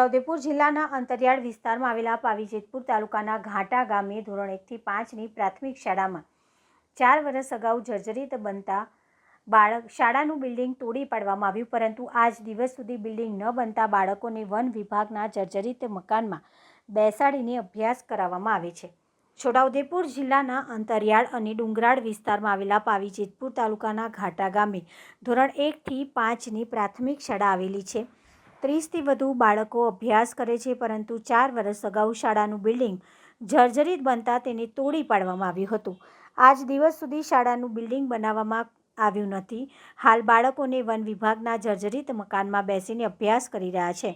છોટાઉદેપુર જિલ્લાના અંતરિયાળ વિસ્તારમાં આવેલા પાવીજેતપુર તાલુકાના ઘાટા ગામે ધોરણ એકથી પાંચની પ્રાથમિક શાળામાં ચાર વર્ષ અગાઉ જર્જરિત બનતા બાળક શાળાનું બિલ્ડિંગ તોડી પાડવામાં આવ્યું, પરંતુ આજ દિવસ સુધી બિલ્ડિંગ ન બનતા બાળકોને વન વિભાગના જર્જરિત મકાનમાં બેસાડીને અભ્યાસ કરાવવામાં આવે છે. છોટાઉદેપુર જિલ્લાના અંતરિયાળ અને ડુંગરાળ વિસ્તારમાં આવેલા પાવીજેતપુર તાલુકાના ઘાટા ગામે ધોરણ એકથી પાંચની પ્રાથમિક શાળા આવેલી છે. ત્રીસથી વધુ બાળકો અભ્યાસ કરે છે, પરંતુ ચાર વર્ષ અગાઉ શાળાનું બિલ્ડિંગ જર્જરિત બનતા તેને તોડી પાડવામાં આવ્યું હતું. આજ દિવસ સુધી શાળાનું બિલ્ડિંગ બનાવવામાં આવ્યું નથી. હાલ બાળકોને વન વિભાગના જર્જરિત મકાનમાં બેસીને અભ્યાસ કરી રહ્યા છે.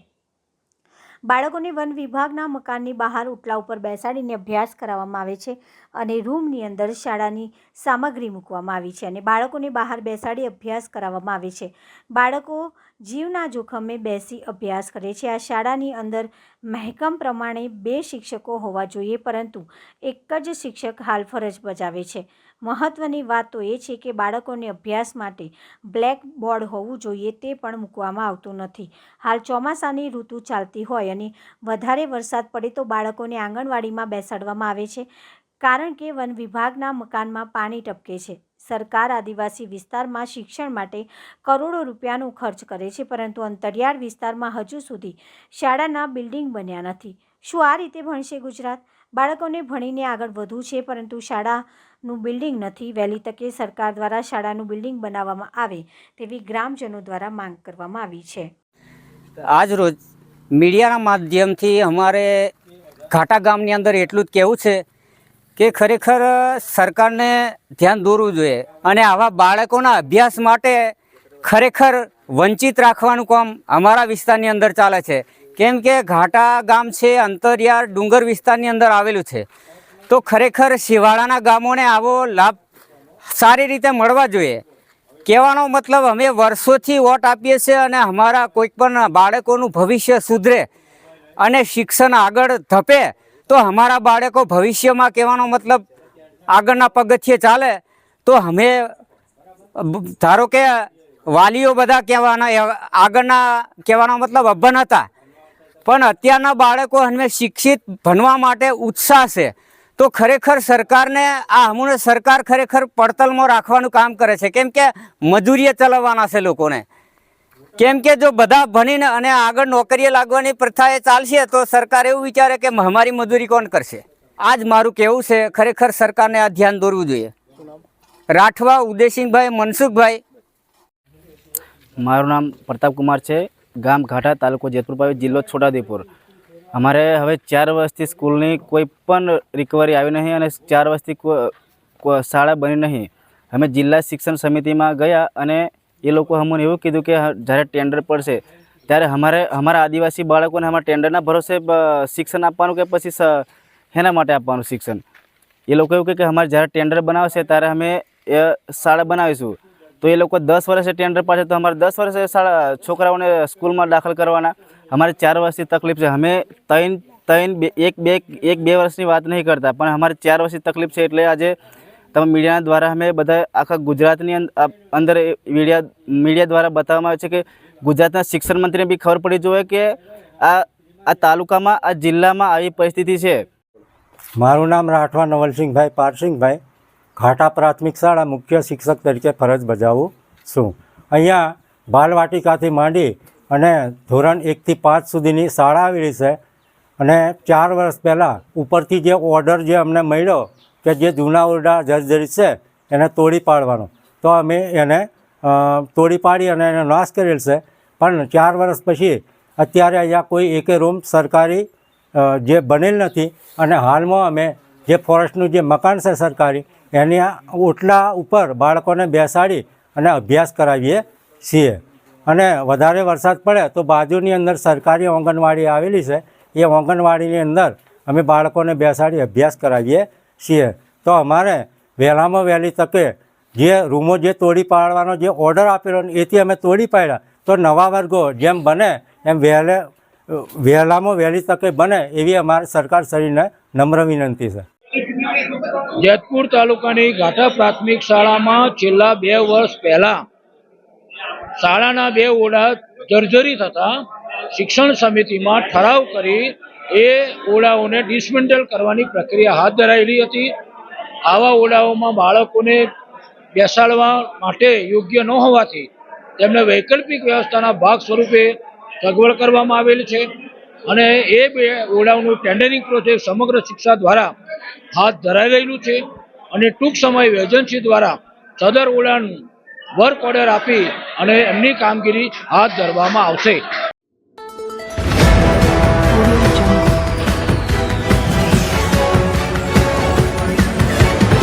બાળકોને વન વિભાગના મકાનની બહાર ઉટલા ઉપર બેસાડીને અભ્યાસ કરાવવામાં આવે છે અને રૂમની અંદર શાળાની સામગ્રી મૂકવામાં આવી છે અને બાળકોને બહાર બેસાડી અભ્યાસ કરાવવામાં આવે છે. બાળકો જીવના જોખમે બેસી અભ્યાસ કરે છે. આ શાળાની અંદર મહેકમ પ્રમાણે બે શિક્ષકો હોવા જોઈએ, પરંતુ એક જ શિક્ષક હાલ ફરજ બજાવે છે. મહત્ત્વની વાત તો એ છે કે બાળકોને અભ્યાસ માટે બ્લેક બોર્ડ હોવું જોઈએ તે પણ મૂકવામાં આવતું નથી. હાલ ચોમાસાની ઋતુ ચાલતી હોય અને વધારે વરસાદ પડે તો બાળકોને આંગણવાડીમાં બેસાડવામાં આવે છે, કારણ કે વન વિભાગના મકાનમાં પાણી ટપકે છે. સરકાર આદિવાસી વિસ્તારમાં શિક્ષણ માટે કરોડો રૂપિયાનો ખર્ચ કરે છે, પરંતુ અંતરિયાળ વિસ્તારમાં હજુ સુધી શાળાના બિલ્ડિંગ બન્યા નથી. શું આ રીતે ભણશે ગુજરાત? બાળકોને ભણીને આગળ વધવું છે, પરંતુ શાળાનું બિલ્ડિંગ નથી. વહેલી તકે સરકાર દ્વારા શાળાનું બિલ્ડિંગ બનાવવામાં આવે તેવી ગ્રામજનો દ્વારા માંગ કરવામાં આવી છે. આજ રોજ મીડિયાના માધ્યમથી અમારે ઘાટા ગામની અંદર એટલું જ કહેવું છે કે ખરેખર સરકારને ધ્યાન દોરવું જોઈએ અને આવા બાળકોના અભ્યાસ માટે ખરેખર વંચિત રાખવાનું કામ અમારા વિસ્તારની અંદર ચાલે છે. કેમ કે ઘાટા ગામ છે, અંતરિયાળ ડુંગર વિસ્તારની અંદર આવેલું છે. તો ખરેખર શિવાળાના ગામોને આવો લાભ સારી રીતે મળવા જોઈએ. કહેવાનો મતલબ અમે વર્ષોથી વોટ આપીએ છીએ અને અમારા કોઈક પણ બાળકોનું ભવિષ્ય સુધરે અને શિક્ષણ આગળ ધપે, તો અમારા બાળકો ભવિષ્યમાં કહેવાનો મતલબ આગળના પગથિયે ચાલે. તો અમે, ધારો કે વાલીઓ બધા કહેવાના, આગળના કહેવાનો મતલબ અભન હતા. પણ અત્યારના બાળકો અમે શિક્ષિત ભણવા માટે ઉત્સાહ છે. તો ખરેખર સરકારને આ હમણાં સરકાર ખરેખર પડતલમાં રાખવાનું કામ કરે છે. કેમ કે મજૂરીએ ચલાવવાના છે લોકોને. કેમ કે જો બધા ભણીને અને આગળ નોકરીએ લાગવાની પ્રથા એ ચાલશે તો સરકાર એવું વિચારે કે અમારી મજૂરી કોણ કરશે? આ જ મારું કહેવું છે, ખરેખર સરકારને આ ધ્યાન દોરવું જોઈએ. રાઠવા ઉદયસિંહભાઈ, મનસુખભાઈ. મારું નામ પ્રતાપ કુમાર છે. ગામ ઘાટા તાલુકો જેતપુર પાવી જિલ્લો છોટાઉદેપુર. અમારે હવે ચાર વર્ષથી સ્કૂલની કોઈ પણ રિકવરી આવી નહીં અને ચાર વર્ષથી શાળા બની નહીં. અમે જિલ્લા શિક્ષણ સમિતિમાં ગયા અને એ લોકો અમને એવું કીધું કે જ્યારે ટેન્ડર પડશે, ત્યારે અમારે, અમારા આદિવાસી બાળકોને અમારા ટેન્ડરના ભરોસે શિક્ષણ આપવાનું કે પછી એના માટે આપવાનું શિક્ષણ? એ લોકો એવું કહે કે અમારે જ્યારે ટેન્ડર બનાવશે, ત્યારે અમે એ શાળા બનાવીશું. તો એ લોકો દસ વર્ષે ટેન્ડર પાસે તો અમારે દસ વર્ષે શાળા છોકરાઓને સ્કૂલમાં દાખલ કરવાના. અમારે ચાર વર્ષની તકલીફ છે. અમે ત્રણ ત્રણ બે, એક બે એક બે વર્ષની વાત નહીં કરતા, પણ અમારે ચાર વર્ષની તકલીફ છે એટલે આજે તમે મીડિયાના દ્વારા અમે બધા આખા ગુજરાતની અંદ- અંદર મીડિયા મીડિયા દ્વારા બતાવવામાં આવે છે કે ગુજરાતના શિક્ષણ મંત્રીને બી ખબર પડી જોઈએ કે આ આ તાલુકામાં, આ જિલ્લામાં આવી પરિસ્થિતિ છે. મારું નામ રાઠવા નવલસિંહભાઈ પારસિંહભાઈ. ઘાટા પ્રાથમિક શાળા મુખ્ય શિક્ષક તરીકે ફરજ બજાવું છું. અહીંયા બાલવાટિકાથી માંડી અને ધોરણ એકથી પાંચ સુધીની શાળા આવેલી છે અને ચાર વર્ષ પહેલાં ઉપરથી જે ઓર્ડર જે અમને મળ્યો કે જે જૂના ઓરડા જર્જરિત છે એને તોડી પાડવાનો. તો અમે એને તોડી પાડી અને એનો નાશ કરેલ છે. પણ ચાર વર્ષ પછી અત્યારે અહીંયા કોઈ એકે રૂમ સરકારી જે બનેલ નથી અને હાલમાં અમે જે ફોરેસ્ટનું જે મકાન છે સરકારી, એની ઓટલા ઉપર બાળકોને બેસાડી અને અભ્યાસ કરાવીએ છીએ. અને વધારે વરસાદ પડે તો બાજુની અંદર સરકારી આંગણવાડી આવેલી છે, એ આંગણવાડીની અંદર અમે બાળકોને બેસાડી અભ્યાસ કરાવીએ છીએ. તો અમારે વહેલામાં વહેલી તકે જે રૂમો જે તોડી પાડવાનો જે ઓર્ડર આપેલો એથી અમે તોડી પાડ્યા. તો નવા વર્ગો જેમ બને એમ વહેલે વહેલામાં વહેલી તકે બને એવી અમારી સરકાર શ્રીને નમ્ર વિનંતી છે. જેતપુર તાલુકાની ગાંઠા પ્રાથમિક શાળામાં છેલ્લા બે વર્ષ પહેલા શાળાના બે ઓરડા જર્જરી થતા શિક્ષણ સમિતિમાં ઠરાવ કરી એ ઓરડાઓને ડિસમેન્ટલ કરવાની પ્રક્રિયા હાથ ધરાયેલી હતી. આવા ઓરડાઓમાં બાળકોને બેસાડવા માટે યોગ્ય ન હોવાથી તેમને વૈકલ્પિક વ્યવસ્થાના ભાગ સ્વરૂપે સગવડ કરવામાં આવેલી છે અને એ બે ઓરડાઓનું ટેન્ડરિંગ પ્રોજેક્ટ સમગ્ર શિક્ષા દ્વારા હાથ ધરાઈ રહેલું છે અને ટૂંક સમય એજન્સી દ્વારા સદર ઓરડાનું વર્ક ઓર્ડર આપી અને એમની કામગીરી હાથ ધરવામાં આવશે.